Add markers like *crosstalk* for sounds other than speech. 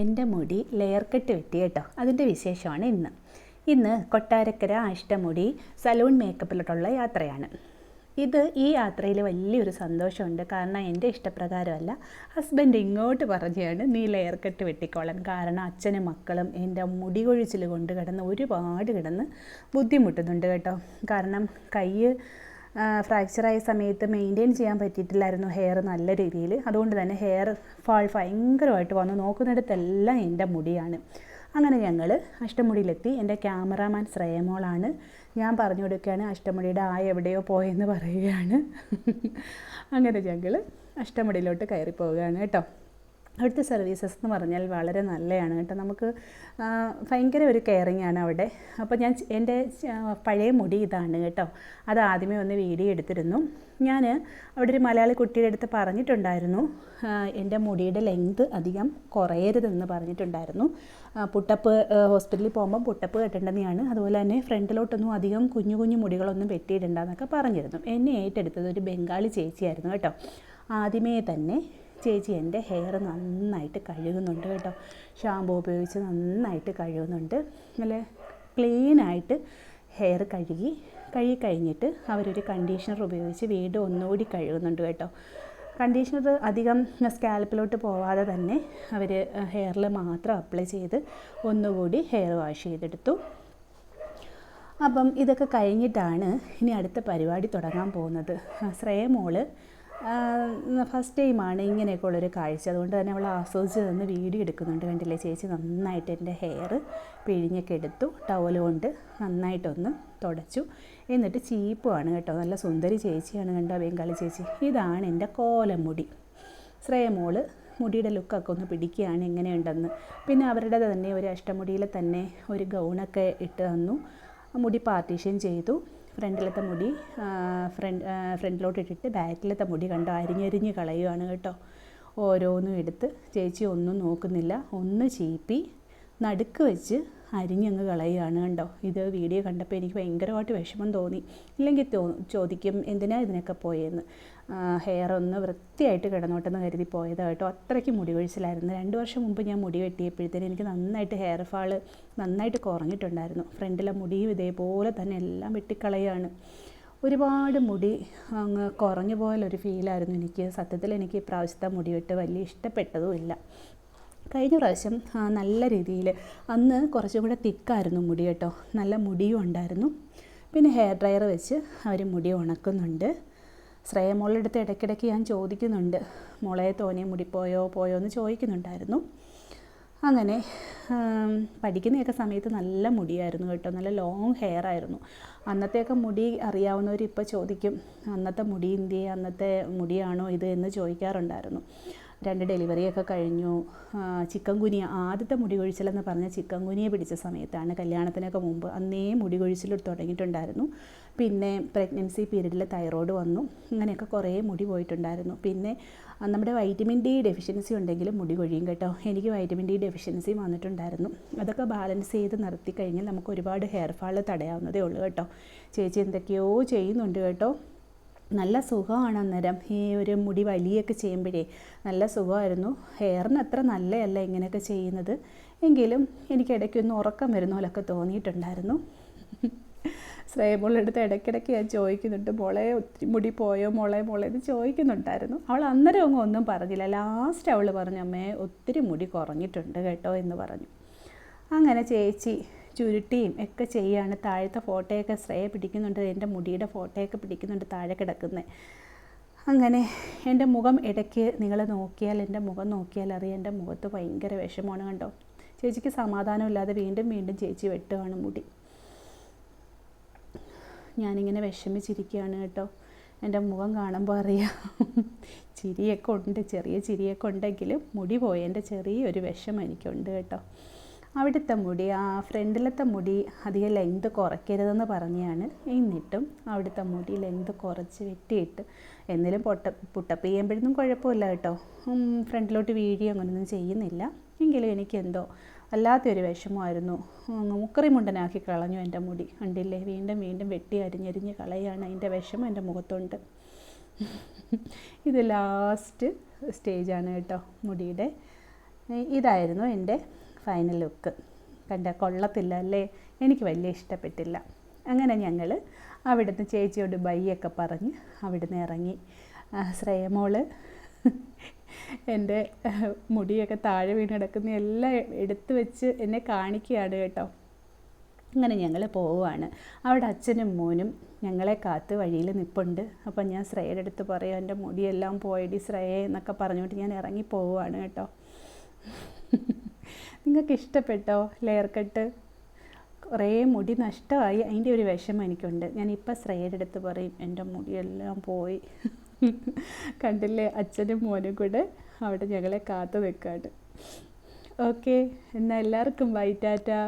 എന്റെ മുടി layer cut വെട്ടി കേട്ടോ. അതിന്റെ വിശേഷമാണ് ഇന്ന്. ഇന്ന് കൊട്ടാരക്കര അഷ്ടമുടി സലൂൺ മേക്കപ്പിലോട്ടുള്ള യാത്രയാണ്. ഇത് ഈ യാത്രയിൽ വലിയൊരു സന്തോഷമുണ്ട്. കാരണം എന്റെ ഇഷ്ടപ്രകാരമല്ല ഹസ്ബൻഡ് ഇങ്ങോട്ട് പറഞ്ഞാണ് നീ ലെയർ കട്ട് വെട്ടിക്കോളാൻ. കാരണം അച്ഛനും മക്കളും എന്റെ മുടി കൊഴിച്ചിൽ കൊണ്ട് കിടന്ന് ഒരുപാട് കിടന്ന് ബുദ്ധിമുട്ടുന്നുണ്ട് കേട്ടോ. കാരണം കൈ ഫ്രാക്ചറായ സമയത്ത് മെയിന്റെയിൻ ചെയ്യാൻ പറ്റിയിട്ടില്ലായിരുന്നു ഹെയർ നല്ല രീതിയിൽ അതുകൊണ്ട് തന്നെ ഹെയർ ഫാൾ ഭയങ്കരമായിട്ട് വന്നു. നോക്കുന്നിടത്തെല്ലാം എന്റെ മുടിയാണ്. അങ്ങനെ ഞങ്ങൾ അഷ്ടമുടിയിലെത്തി. എന്റെ ക്യാമറാമാൻ ശ്രേയമോളാണ്. ഞാൻ പറഞ്ഞു കൊടുക്കുകയാണ് അഷ്ടമുടിയുടെ ആ എവിടെയോ പോയെന്ന് പറയുകയാണ്. *laughs* അങ്ങനെ ഞങ്ങൾ അഷ്ടമുടിയിലോട്ട് കയറി പോവുകയാണ് കേട്ടോ. അവിടുത്തെ സർവീസസ് എന്ന് പറഞ്ഞാൽ വളരെ നല്ലതാണ് കേട്ടോ. നമുക്ക് ഭയങ്കര ഒരു കെയറിങ് ആണ് അവിടെ. അപ്പോൾ ഞാൻ എന്റെ പഴയ മുടി ഇതാണ് കേട്ടോ. അത് ആദ്യമേ ഒന്ന് വീഡിയോ എടുത്തിരുന്നു. ഞാൻ അവിടെ ഒരു മലയാളി കുട്ടിയുടെ അടുത്ത് പറഞ്ഞിട്ടുണ്ടായിരുന്നു എന്റെ മുടിയുടെ ലെങ്ത് അധികം കുറയരുതെന്ന് പറഞ്ഞിട്ടുണ്ടായിരുന്നു. പുട്ടപ്പ് ഹോസ്പിറ്റലിൽ പോകുമ്പോൾ പുട്ടപ്പ് കെട്ടേണ്ടതാണ് അതുപോലെ തന്നെ ഫ്രണ്ടിലോട്ടൊന്നും അധികം കുഞ്ഞു കുഞ്ഞു മുടികളൊന്നും വെട്ടിയിട്ടുണ്ടെന്നൊക്കെ പറഞ്ഞിരുന്നു. എന്നെ ഏറ്റെടുത്തത് ഒരു ബംഗാളി ചേച്ചിയായിരുന്നു കേട്ടോ. ആദ്യമേ തന്നെ ചേച്ചി എന്റെ ഹെയർ നന്നായിട്ട് കഴുകുന്നുണ്ട് കേട്ടോ. ഷാമ്പൂ ഉപയോഗിച്ച് നന്നായിട്ട് കഴുകുന്നുണ്ട്. നല്ല ക്ലീനായിട്ട് ഹെയർ കഴുകി കഴുകി കഴിഞ്ഞിട്ട് അവരൊരു കണ്ടീഷണർ ഉപയോഗിച്ച് വീണ്ടും ഒന്നുകൂടി കഴുകുന്നുണ്ട് കേട്ടോ. കണ്ടീഷണർ അധികം സ്കാൽപ്പിലോട്ട് പോവാതെ തന്നെ അവർ ഹെയറിൽ മാത്രം അപ്ലൈ ചെയ്ത് ഒന്നുകൂടി ഹെയർ വാഷ് ചെയ്തെടുത്തു. അപ്പം ഇതൊക്കെ കഴിഞ്ഞിട്ടാണ് ഇനി അടുത്ത പരിപാടി തുടങ്ങാൻ പോകുന്നത്. ശ്രേയ മോൾ ഫസ്റ്റ് ടൈമാണ് ഇങ്ങനെയൊക്കെ ഉള്ളൊരു കാഴ്ച. അതുകൊണ്ട് തന്നെ അവൾ ആസ്വദിച്ച് നിന്ന് വീഡിയോ എടുക്കുന്നുണ്ട് കണ്ടില്ലേ? ചേച്ചി നന്നായിട്ട് എന്റെ ഹെയർ പിഴിഞ്ഞൊക്കെ എടുത്തു ടവൽ കൊണ്ട് നന്നായിട്ടൊന്ന് തുടച്ചു. എന്നിട്ട് ചീപ്പുമാണ് കേട്ടോ. നല്ല സുന്ദരി ചേച്ചിയാണ് കണ്ടോ? ബംഗാളി ചേച്ചി. ഇതാണ് എന്റെ കോലമുടി. ശ്രേയമോൾ മുടിയുടെ ലുക്കൊക്കെ ഒന്ന് പിടിക്കുകയാണ് എങ്ങനെയുണ്ടെന്ന്. പിന്നെ അവരുടെ തന്നെ ഒരു അഷ്ടമുടിയിൽ തന്നെ ഒരു ഗൗണൊക്കെ ഇട്ട് തന്നു. മുടി പാർട്ടീഷൻ ചെയ്തു. ഫ്രണ്ടിലത്തെ മുടി ഫ്രണ്ട് ഫ്രണ്ടിലോട്ട് ഇട്ടിട്ട് ബാക്കിലത്തെ മുടി കണ്ടോ അരിഞ്ഞരിഞ്ഞ് കളയുകയാണ് കേട്ടോ. ഓരോന്നും എടുത്ത് ചേച്ചി ഒന്നും നോക്കുന്നില്ല. ഒന്ന് ചീപ്പി നടുക്ക് വെച്ച് അരിഞ്ഞങ്ങ് കളയുകയാണ് കണ്ടോ? ഇത് വീഡിയോ കണ്ടപ്പോൾ എനിക്ക് ഭയങ്കരമായിട്ട് വിഷമം തോന്നി. ഇല്ലെങ്കിൽ തോ ചോദിക്കും എന്തിനാ ഇതിനൊക്കെ പോയെന്ന്? ഹെയർ ഒന്ന് വൃത്തിയായിട്ട് കിടന്നോട്ടെന്ന് കരുതി പോയതായിട്ടോ അത്രയ്ക്ക് മുടി കൊഴിച്ചിലായിരുന്നു. രണ്ട് വർഷം മുമ്പ് ഞാൻ മുടി വെട്ടിയപ്പോഴത്തേനും എനിക്ക് നന്നായിട്ട് ഹെയർ ഫാൾ നന്നായിട്ട് കുറഞ്ഞിട്ടുണ്ടായിരുന്നു. ഫ്രണ്ടിലെ മുടിയും ഇതേപോലെ തന്നെ എല്ലാം വെട്ടിക്കളയാണ്. ഒരുപാട് മുടി അങ്ങ് കുറഞ്ഞു പോലൊരു ഫീലായിരുന്നു എനിക്ക്. സത്യത്തിൽ എനിക്ക് ഇപ്രാവശ്യത്തെ പ്രാവശ്യത്തെ മുടി വെട്ട് വലിയ ഇഷ്ടപ്പെട്ടതും ഇല്ല. കഴിഞ്ഞ പ്രാവശ്യം നല്ല രീതിയിൽ അന്ന് കുറച്ചും കൂടെ തിക്കായിരുന്നു മുടി കേട്ടോ. നല്ല മുടിയും ഉണ്ടായിരുന്നു. പിന്നെ ഹെയർ ഡ്രയർ വെച്ച് അവർ മുടി ഉണക്കുന്നുണ്ട്. ശ്രേയ മോളുടെ അടുത്ത് ഇടയ്ക്കിടയ്ക്ക് ഞാൻ ചോദിക്കുന്നുണ്ട് മോളെ തോനെ മുടി പോയോ പോയോ എന്ന് ചോദിക്കുന്നുണ്ടായിരുന്നു. അങ്ങനെ പഠിക്കുന്നതൊക്കെ സമയത്ത് നല്ല മുടിയായിരുന്നു കേട്ടോ. നല്ല ലോങ് ഹെയർ ആയിരുന്നു. അന്നത്തെയൊക്കെ മുടി അറിയാവുന്നവർ ഇപ്പോൾ ചോദിക്കും അന്നത്തെ മുടി ഇന്ത്യ അന്നത്തെ മുടിയാണോ ഇത്? എന്ന് ചോദിക്കാറുണ്ടായിരുന്നു. രണ്ട് ഡെലിവറിയൊക്കെ കഴിഞ്ഞു. ചിക്കൻ കുനിയ ആദ്യത്തെ മുടി കൊഴിച്ചിലെന്ന് പറഞ്ഞ ചിക്കൻ കുനിയെ പിടിച്ച സമയത്താണ് കല്യാണത്തിനൊക്കെ മുമ്പ് അന്നേ മുടി കൊഴിച്ചിൽ തുടങ്ങിയിട്ടുണ്ടായിരുന്നു. പിന്നെ പ്രഗ്നൻസി പീരീഡിൽ തൈറോയ്ഡ് വന്നു. അങ്ങനെയൊക്കെ കുറേ മുടി പോയിട്ടുണ്ടായിരുന്നു. പിന്നെ നമ്മുടെ വൈറ്റമിൻ ഡി ഡെഫിഷ്യൻസി ഉണ്ടെങ്കിലും മുടി കൊഴിയും കേട്ടോ. എനിക്ക് വൈറ്റമിൻ ഡി ഡെഫിഷ്യൻസി വന്നിട്ടുണ്ടായിരുന്നു. അതൊക്കെ ബാലൻസ് ചെയ്ത് നിർത്തി കഴിഞ്ഞാൽ നമുക്ക് ഒരുപാട് ഹെയർ ഫാൾ തടയാവുന്നതേ ഉള്ളൂ കേട്ടോ. ചേച്ചി എന്തൊക്കെയോ ചെയ്യുന്നുണ്ട് കേട്ടോ. നല്ല സുഖമാണ് അന്നേരം. ഈ ഒരു മുടി വലിയൊക്കെ ചെയ്യുമ്പോഴേ നല്ല സുഖമായിരുന്നു. ഹെയറിന് അത്ര നല്ലതല്ല ഇങ്ങനെയൊക്കെ ചെയ്യുന്നത്. എങ്കിലും എനിക്ക് ഇടയ്ക്കൊന്ന് ഉറക്കം വരുന്ന പോലൊക്കെ തോന്നിയിട്ടുണ്ടായിരുന്നു. ശ്രേയമുള്ളടുത്ത് ഇടയ്ക്കിടയ്ക്ക് ഞാൻ ചോദിക്കുന്നുണ്ട് മോളെ ഒത്തിരി മുടി പോയോ? മോളെ മോളെ എന്ന് ചോദിക്കുന്നുണ്ടായിരുന്നു. അവൾ അന്നേരം അങ്ങ് ഒന്നും പറഞ്ഞില്ല. ലാസ്റ്റ് അവൾ പറഞ്ഞു അമ്മേ ഒത്തിരി മുടി കുറഞ്ഞിട്ടുണ്ട് കേട്ടോ എന്ന് പറഞ്ഞു. അങ്ങനെ ചേച്ചി ചുരുട്ടിയും ഒക്കെ ചെയ്യുകയാണ് താഴത്തെ ഫോട്ടോയൊക്കെ ശ്രേയ പിടിക്കുന്നുണ്ട് എന്റെ മുടിയുടെ ഫോട്ടോയൊക്കെ പിടിക്കുന്നുണ്ട് താഴെ കിടക്കുന്നത്. അങ്ങനെ എന്റെ മുഖം ഇടയ്ക്ക് നിങ്ങൾ നോക്കിയാൽ എന്റെ മുഖം നോക്കിയാൽ അറിയാം എന്റെ മുഖത്ത് ഭയങ്കര വിഷമമാണ് കണ്ടോ? ചേച്ചിക്ക് സമാധാനമില്ലാതെ വീണ്ടും വീണ്ടും ചേച്ചി വെട്ടുകയാണ് മുടി. ഞാനിങ്ങനെ വിഷമിച്ചിരിക്കുകയാണ് കേട്ടോ. എന്റെ മുഖം കാണുമ്പോൾ അറിയാം. ചിരിയൊക്കെ ഉണ്ട് ചെറിയ ചിരിയൊക്കെ ഉണ്ടെങ്കിലും മുടി എന്റെ ചെറിയൊരു വിഷമം എനിക്കുണ്ട് കേട്ടോ. അവിടുത്തെ മുടി ആ ഫ്രണ്ടിലത്തെ മുടി അധികം ലെങ്ത് കുറയ്ക്കരുതെന്ന് പറഞ്ഞാണ്. എന്നിട്ടും അവിടുത്തെ മുടി ലെങ്ത് കുറച്ച് വെട്ടിയിട്ട് എന്നാലും പൊട്ട പുട്ടപ്പ് ചെയ്യുമ്പോഴൊന്നും കുഴപ്പമില്ല കേട്ടോ. ഫ്രണ്ടിലോട്ട് വീഴി അങ്ങനെയൊന്നും ചെയ്യുന്നില്ല. എങ്കിലും എനിക്കെന്തോ വല്ലാത്തൊരു വിഷമമായിരുന്നു. അങ്ങ് മുക്കറി മുണ്ടനാക്കി കളഞ്ഞു എന്റെ മുടി. കണ്ടില്ലേ? വീണ്ടും വീണ്ടും വെട്ടി അരിഞ്ഞരിഞ്ഞ് കളയാണ് അതിന്റെ വിഷമം എന്റെ മുഖത്തുണ്ട്. ഇത് ലാസ്റ്റ് സ്റ്റേജാണ് കേട്ടോ മുടിയുടെ. ഇതായിരുന്നു എന്റെ ഫൈനൽ ലുക്ക് കണ്ട കൊള്ളത്തില്ല അല്ലേ? എനിക്ക് വലിയ ഇഷ്ടപ്പെട്ടില്ല. അങ്ങനെ ഞങ്ങൾ അവിടുന്ന് ചേച്ചിയോട് ബൈയൊക്കെ പറഞ്ഞ് അവിടുന്ന് ഇറങ്ങി. ശ്രേയമോൾ എന്റെ മുടിയൊക്കെ താഴെ വീണ് കിടക്കുന്ന എല്ലാം എടുത്തു വെച്ച് എന്നെ കാണിക്കുകയാണ് കേട്ടോ. അങ്ങനെ ഞങ്ങൾ പോവുകയാണ് അവിടെ അച്ഛനും മോനും ഞങ്ങളെ കാത്ത് വഴിയിൽ നിൽപ്പുണ്ട് അപ്പം ഞാൻ ശ്രേയയുടെ അടുത്ത് പറയാം എന്റെ മുടിയെല്ലാം പോയടി ശ്രേയ എന്നൊക്കെ പറഞ്ഞുകൊണ്ട് ഞാൻ ഇറങ്ങി പോവുകയാണ് കേട്ടോ. നിങ്ങൾക്ക് ഇഷ്ടപ്പെട്ടോ ലെയർ കട്ട് കുറേ മുടി നഷ്ടമായി. അതിന്റെ ഒരു വിഷമം എനിക്കുണ്ട്. ഞാനിപ്പോൾ ശ്രേയയുടെ അടുത്ത് പറയും എന്റെ മുടിയെല്ലാം പോയി. കണ്ടില്ലേ? അച്ഛനും മോനും കൂടെ അവിടെ ഞങ്ങളെ കാത്തു നിൽക്കാണ് ഓക്കെ എന്നാൽ എല്ലാവർക്കും ബൈ ടാറ്റാ.